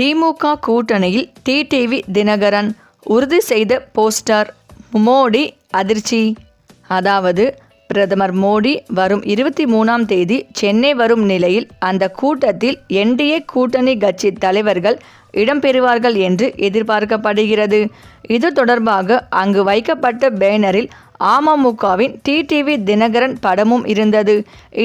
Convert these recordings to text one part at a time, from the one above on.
திமுக கூட்டணியில் டிடிவி தினகரன் உறுதி செய்த போஸ்டர். மோடி அதிர்ச்சி. அதாவது பிரதமர் மோடி வரும் இருபத்தி மூணாம் தேதி சென்னை வரும் நிலையில் அந்த கூட்டத்தில் என்டிஏ கூட்டணி கட்சி தலைவர்கள் இடம்பெறுவார்கள் என்று எதிர்பார்க்கப்படுகிறது. இது தொடர்பாக அங்கு வைக்கப்பட்ட பேனரில் அமமுகவின் டிடிவி தினகரன் படமும் இருந்தது.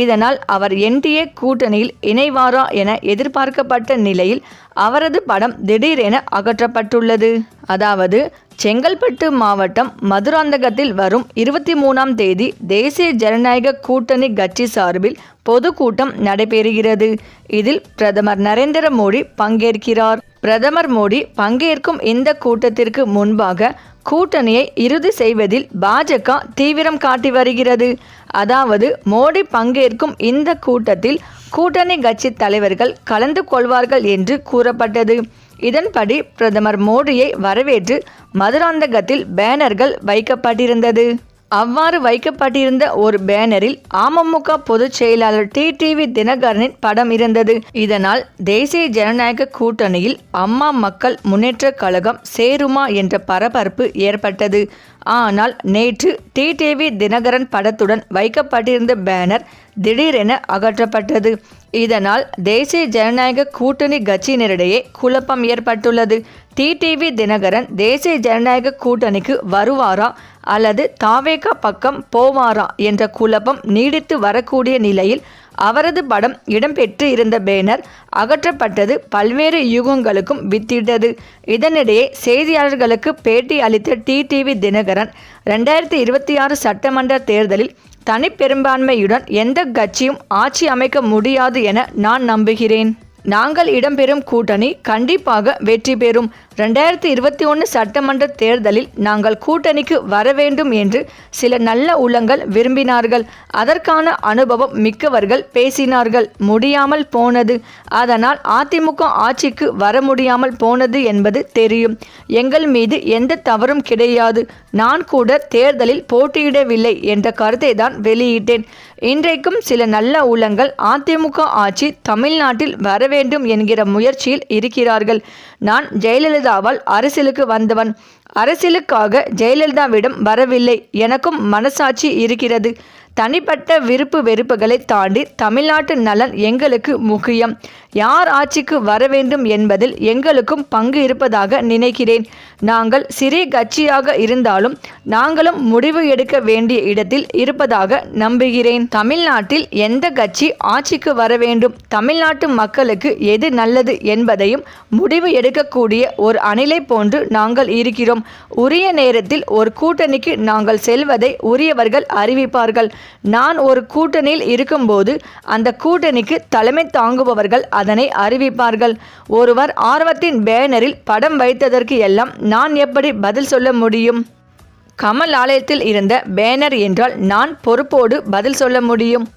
இதனால் அவர் என்டிஏ கூட்டணியில் இணைவாரா என எதிர்பார்க்கப்பட்ட நிலையில் அவரது படம் திடீரென அகற்றப்பட்டுள்ளது. அதாவது செங்கல்பட்டு மாவட்டம் மதுராந்தகத்தில் வரும் இருபத்தி மூணாம் தேதி தேசிய ஜனநாயக கூட்டணி கட்சி சார்பில் பொதுக்கூட்டம் நடைபெறுகிறது. இதில் பிரதமர் நரேந்திர மோடி பங்கேற்கிறார். பிரதமர் மோடி பங்கேற்கும் இந்த கூட்டத்திற்கு முன்பாக கூட்டணியை இறுதி செய்வதில் பாஜக தீவிரம் காட்டி வருகிறது. அதாவது மோடி பங்கேற்கும் இந்த கூட்டத்தில் கூட்டணி கட்சி தலைவர்கள் கலந்து கொள்வார்கள் என்று கூறப்பட்டது. இதன்படி பிரதமர் மோடியை வரவேற்று மதுராந்தகத்தில் பேனர்கள் வைக்கப்பட்டிருந்தது. அவ்வாறு வைக்கப்பட்டிருந்த ஒரு பேனரில் அமமுக பொதுச் செயலாளர் டிடிவி தினகரனின் படம் இருந்தது. இதனால் தேசிய ஜனநாயக கூட்டணியில் அம்மா மக்கள் முன்னேற்ற கழகம் சேருமா என்ற பரபரப்பு ஏற்பட்டது. ஆனால் நேற்று டிடிவி தினகரன் படத்துடன் வைக்கப்பட்டிருந்த பேனர் திடீரென அகற்றப்பட்டது. இதனால் தேசிய ஜனநாயக கூட்டணி கட்சியினரிடையே குழப்பம் ஏற்பட்டுள்ளது. டிடிவி தினகரன் தேசிய ஜனநாயக கூட்டணிக்கு வருவாரா அல்லது தாவேகா பக்கம் போவாரா என்ற குழப்பம் நீடித்து வரக்கூடிய நிலையில் அவரது படம் இடம்பெற்று இருந்த பேனர் அகற்றப்பட்டது பல்வேறு யுகங்களுக்கும் வித்திட்டது. இதனிடையே செய்தியாளர்களுக்கு பேட்டி அளித்த டிடிவி தினகரன் ரெண்டாயிரத்தி இருபத்தி ஆறு சட்டமன்ற தேர்தலில் தனிப்பெரும்பான்மையுடன் எந்த கட்சியும் ஆட்சி அமைக்க முடியாது என நான் நம்புகிறேன். நாங்கள் இடம்பெறும் கூட்டணி கண்டிப்பாக வெற்றி பெறும். ரெண்டாயிரத்தி இருபத்தி ஒன்று சட்டமன்ற தேர்தலில் நாங்கள் கூட்டணிக்கு வர வேண்டும் என்று சில நல்ல உள்ளங்கள் விரும்பினார்கள். அதற்கான அனுபவம் மிக்கவர்கள் பேசினார்கள். முடியாமல் போனது. அதனால் அதிமுக ஆட்சிக்கு வர முடியாமல் போனது என்பது தெரியும். எங்கள் மீது எந்த தவறும் கிடையாது. நான் கூட தேர்தலில் போட்டியிடவில்லை என்ற கருத்தை தான் வெளியிட்டேன். இன்றைக்கும் சில நல்ல உள்ளங்கள் அதிமுக ஆட்சி தமிழ்நாட்டில் வரவே வேண்டும் என்கிற முயற்சியில் இருக்கிறார்கள். நான் ஜெயலலிதாவால் அரசியலுக்கு வந்தவன். அரசியலுக்காக ஜெயலலிதாவிடம் வரவில்லை. எனக்கும் மனசாட்சி இருக்கிறது. தனிப்பட்ட விருப்பு வெறுப்புகளை தாண்டி தமிழ்நாட்டு நலன் எங்களுக்கு முக்கியம். யார் ஆட்சிக்கு வர வேண்டும் என்பதில் எங்களுக்கும் பங்கு இருப்பதாக நினைக்கிறேன். நாங்கள் சிறிய கட்சியாக இருந்தாலும் நாங்களும் முடிவு எடுக்க வேண்டிய இடத்தில் இருப்பதாக நம்புகிறேன். தமிழ்நாட்டில் எந்த கட்சி ஆட்சிக்கு வர வேண்டும்? தமிழ்நாட்டு மக்களுக்கு எது நல்லது என்பதையும் முடிவு எடுக்கக்கூடிய ஒரு அணிலை போன்று நாங்கள் இருக்கிறோம். உரிய நேரத்தில் ஒரு கூட்டணிக்கு நாங்கள் செல்வதை உரியவர்கள் அறிவிப்பார்கள். நான் ஒரு கூட்டணியில் இருக்கும்போது அந்த கூட்டணிக்கு தலைமை தாங்குபவர்கள் அதனை அறிவிப்பார்கள். ஒருவர் ஆர்வத்தின் பேனரில் படம் வைத்ததற்கு எல்லாம் நான் எப்படி பதில் சொல்ல முடியும்? கமல் ஆலயத்தில் இருந்த பேனர் என்றால் நான் பொறுப்போடு பதில் சொல்ல முடியும்.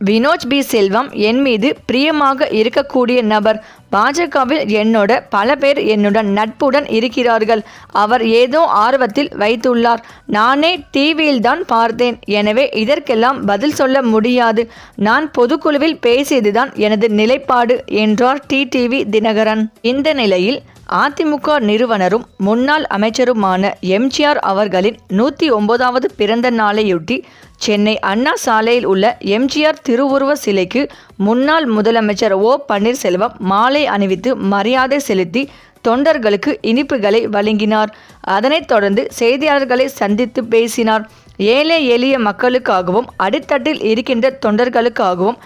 வினோஜ் பி. செல்வம் என் மீது பிரியமாக இருக்கக்கூடிய நபர். பாஜகவில் என்னோட பல பேர் என்னுடன் நட்புடன் இருக்கிறார்கள். அவர் ஏதோ ஆர்வத்தில் வைத்துள்ளார். நானே டிவியில் தான் பார்த்தேன். எனவே இதற்கெல்லாம் பதில் சொல்ல முடியாது. நான் பொதுக்குழுவில் பேசியதுதான் எனது நிலைப்பாடு என்றார் டிடிவி தினகரன். இந்த நிலையில் அதிமுக நிறுவனரும் முன்னாள் அமைச்சருமான எம்ஜிஆர் அவர்களின் நூற்றி ஒன்பதாவது பிறந்த நாளையொட்டி சென்னை அண்ணா சாலையில் உள்ள எம்ஜிஆர் திருவுருவ சிலைக்கு முன்னாள் முதலமைச்சர் ஓ பன்னீர்செல்வம் மாலை அணிவித்து மரியாதை செலுத்தி தொண்டர்களுக்கு இனிப்புகளை வழங்கினார். அதனைத் தொடர்ந்து செய்தியாளர்களை சந்தித்து பேசினார். ஏழை எளிய மக்களுக்காகவும் அடித்தட்டில் இருக்கின்ற தொண்டர்களுக்காகவும்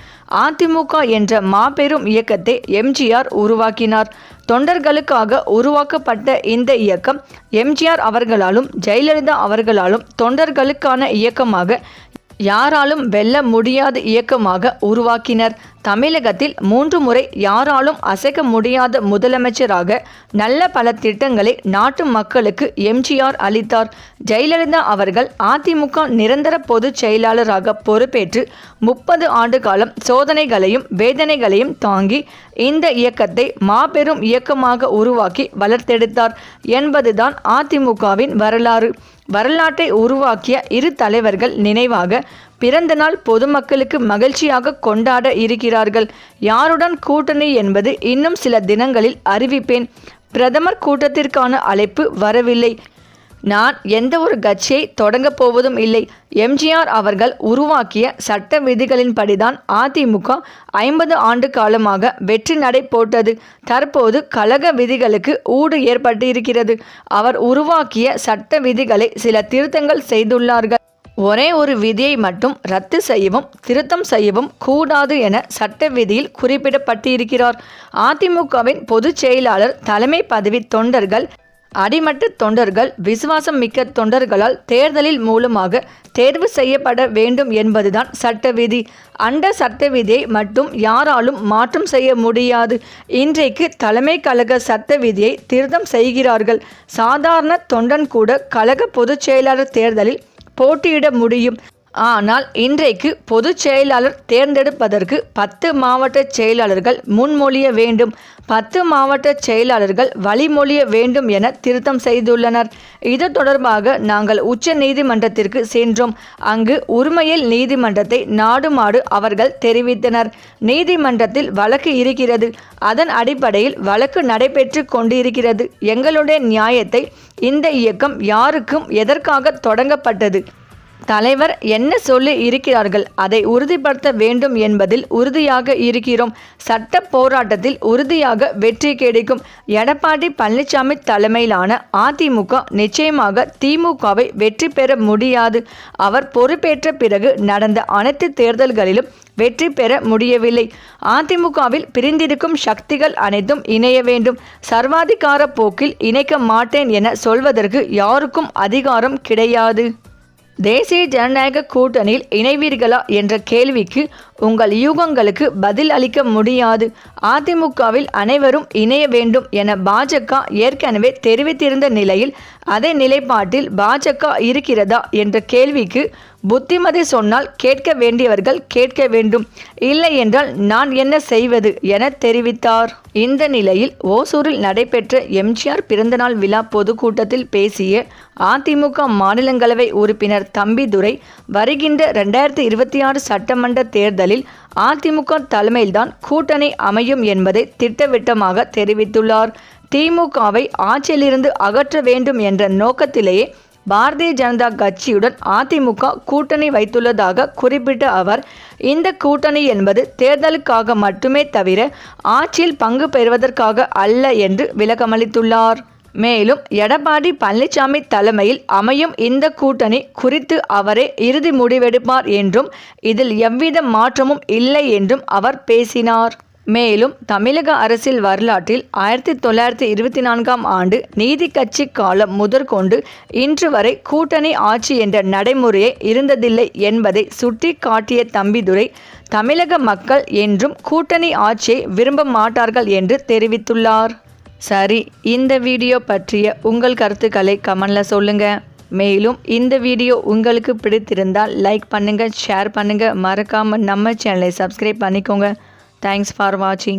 அதிமுக என்ற மாபெரும் இயக்கத்தை எம்ஜிஆர் உருவாக்கினார். தொண்டர்களுக்காக உருவாக்கப்பட்ட இந்த இயக்கம் எம்ஜிஆர் அவர்களாலும் ஜெயலலிதா அவர்களாலும் தொண்டர்களுக்கான இயக்கமாக யாராலும் வெல்ல முடியாத இயக்கமாக உருவாக்கினர். தமிழகத்தில் மூன்று முறை யாராலும் அசைக்க முடியாத முதலமைச்சராக நல்ல பல திட்டங்களை நாட்டு மக்களுக்கு எம்ஜிஆர் அளித்தார். ஜெயலலிதா அவர்கள் அதிமுக நிரந்தர பொதுச் செயலாளராக பொறுப்பேற்று முப்பது ஆண்டு காலம் சோதனைகளையும் வேதனைகளையும் தாங்கி இந்த இயக்கத்தை மாபெரும் இயக்கமாக உருவாக்கி வளர்த்தெடுத்தார் என்பதுதான் அதிமுகவின் வரலாறு. வரலாற்றை உருவாக்கிய இரு தலைவர்கள் நினைவாக பிறந்த நாள் பொதுமக்களுக்கு மகிழ்ச்சியாக கொண்டாட இருக்கிறார்கள். யாருடன் கூட்டணி என்பது இன்னும் சில தினங்களில் அறிவிப்பேன். பிரதமர் கூட்டத்திற்கான அழைப்பு வரவில்லை. நான் எந்த ஒரு கட்சியை தொடங்கப் போவதும் இல்லை. எம்ஜிஆர் அவர்கள் உருவாக்கிய சட்ட விதிகளின்படிதான் அதிமுக ஐம்பது ஆண்டு காலமாக வெற்றி நடை போட்டது. தற்போது கழக விதிகளுக்கு ஊடு ஏற்பட்டிருக்கிறது. அவர் உருவாக்கிய சட்ட விதிகளை சில திருத்தங்கள் செய்துள்ளார்கள். ஒரே ஒரு விதியை மட்டும் ரத்து செய்யவும் திருத்தம் செய்யவும் கூடாது என சட்ட விதியில் குறிப்பிடப்பட்டிருக்கிறார். அதிமுகவின் பொதுச் செயலாளர் தலைமை பதவி தொண்டர்கள் அடிமட்ட தொண்டர்கள் விசுவாசம் மிக்க தொண்டர்களால் தேர்தலில் மூலமாக தேர்வு செய்யப்பட வேண்டும் என்பதுதான் சட்ட விதி. அந்த சட்ட விதியை மட்டும் யாராலும் மாற்றம் செய்ய முடியாது. இன்றைக்கு தலைமை கழக சட்ட விதியை திருத்தம் செய்கிறார்கள். சாதாரண தொண்டன் கூட கழக பொதுச் செயலாளர் தேர்தலில் போட்டியிட முடியும். ஆனால் இன்றைக்கு பொதுச் செயலாளர் தேர்ந்தெடுப்பதற்கு பத்து மாவட்ட செயலாளர்கள் முன்மொழிய வேண்டும். பத்து மாவட்ட செயலாளர்கள் வழிமொழிய வேண்டும் என திருத்தம் செய்துள்ளனர். இது தொடர்பாக நாங்கள் உச்ச நீதிமன்றத்திற்கு சென்றோம். அங்கு உரிமையில் நீதிமன்றத்தை நாடுமாடு அவர்கள் தெரிவித்தனர். நீதிமன்றத்தில் வழக்கு இருக்கிறது. அதன் அடிப்படையில் வழக்கு நடைபெற்று கொண்டிருக்கிறது. எங்களுடைய நியாயத்தை இந்த இயக்கம் யாருக்கும் எதற்காக தொடங்கப்பட்டது? தலைவர் என்ன சொல்லி இருக்கிறார்கள்? அதை உறுதிப்படுத்த வேண்டும் என்பதில் உறுதியாக இருக்கிறோம். சட்ட போராட்டத்தில் உறுதியாக வெற்றி கிடைக்கும். எடப்பாடி பழனிசாமி தலைமையிலான அதிமுக நிச்சயமாக திமுகவை வெற்றி பெற முடியாது. அவர் பொறுப்பேற்ற பிறகு நடந்த அனைத்து தேர்தல்களிலும் வெற்றி பெற முடியவில்லை. அதிமுகவில் பிரிந்திருக்கும் சக்திகள் அனைத்தும் இணைய வேண்டும். சர்வாதிகார போக்கில் இணைக்க மாட்டேன் என சொல்வதற்கு யாருக்கும் அதிகாரம் கிடையாது. தேசிய ஜனநாயக கூட்டணியில் இணைவீர்களா என்ற கேள்விக்கு உங்கள் யூகங்களுக்கு பதில் அளிக்க முடியாது. அதிமுகவில் அனைவரும் இணைய வேண்டும் என பாஜக ஏற்கனவே தெரிவித்திருந்த நிலையில் அதே நிலைப்பாட்டில் பாஜக இருக்கிறதா என்ற கேள்விக்கு புத்திமதி சொன்னால் கேட்க வேண்டியவர்கள் கேட்க வேண்டும். இல்லை என்றால் நான் என்ன செய்வது என தெரிவித்தார். இந்த நிலையில் ஓசூரில் நடைபெற்ற எம்ஜிஆர் பிறந்தநாள் விழா பொதுக்கூட்டத்தில் பேசிய அதிமுக மாநிலங்களவை உறுப்பினர் தம்பிதுரை வருகின்ற ரெண்டாயிரத்தி இருபத்தி ஆறு சட்டமன்ற தேர்தல் தேர்தலில் அதிமுக தலைமையில்தான் கூட்டணி அமையும் என்பதை திட்டவட்டமாக தெரிவித்துள்ளார். திமுகவை ஆட்சியிலிருந்து அகற்ற வேண்டும் என்ற நோக்கத்திலேயே பாரதிய ஜனதா கட்சியுடன் அதிமுக கூட்டணி வைத்துள்ளதாக குறிப்பிட்ட அவர் இந்த கூட்டணி என்பது தேர்தலுக்காக மட்டுமே தவிர ஆட்சியில் பங்கு பெறுவதற்காக அல்ல என்று விளக்கமளித்துள்ளார். மேலும் எடப்பாடி பழனிசாமி தலைமையில் அமையும் இந்த கூட்டணி குறித்து அவரே இறுதி முடிவெடுப்பார் என்றும் இதில் எவ்வித மாற்றமும் இல்லை என்றும் அவர் பேசினார். மேலும் தமிழக அரசியல் வரலாற்றில் ஆயிரத்தி தொள்ளாயிரத்தி இருபத்தி நான்காம் ஆண்டு நீதி கட்சி காலம் முதற்கொண்டு இன்று வரை கூட்டணி ஆட்சி என்ற நடைமுறையே இருந்ததில்லை என்பதை சுட்டி காட்டிய தம்பிதுரை தமிழக மக்கள் என்றும் கூட்டணி ஆட்சியை விரும்ப மாட்டார்கள் என்று தெரிவித்துள்ளார். சரி இந்த வீடியோ பற்றிய உங்கள் கருத்துக்களை கமெண்டில் சொல்லுங்கள் மேலும் இந்த வீடியோ உங்களுக்கு பிடித்திருந்தால் லைக் பண்ணுங்கள் ஷேர் பண்ணுங்கள் மறக்காமல் நம்ம சேனலை சப்ஸ்கிரைப் பண்ணிக்கோங்க. தேங்க்ஸ் ஃபார் வாட்சிங்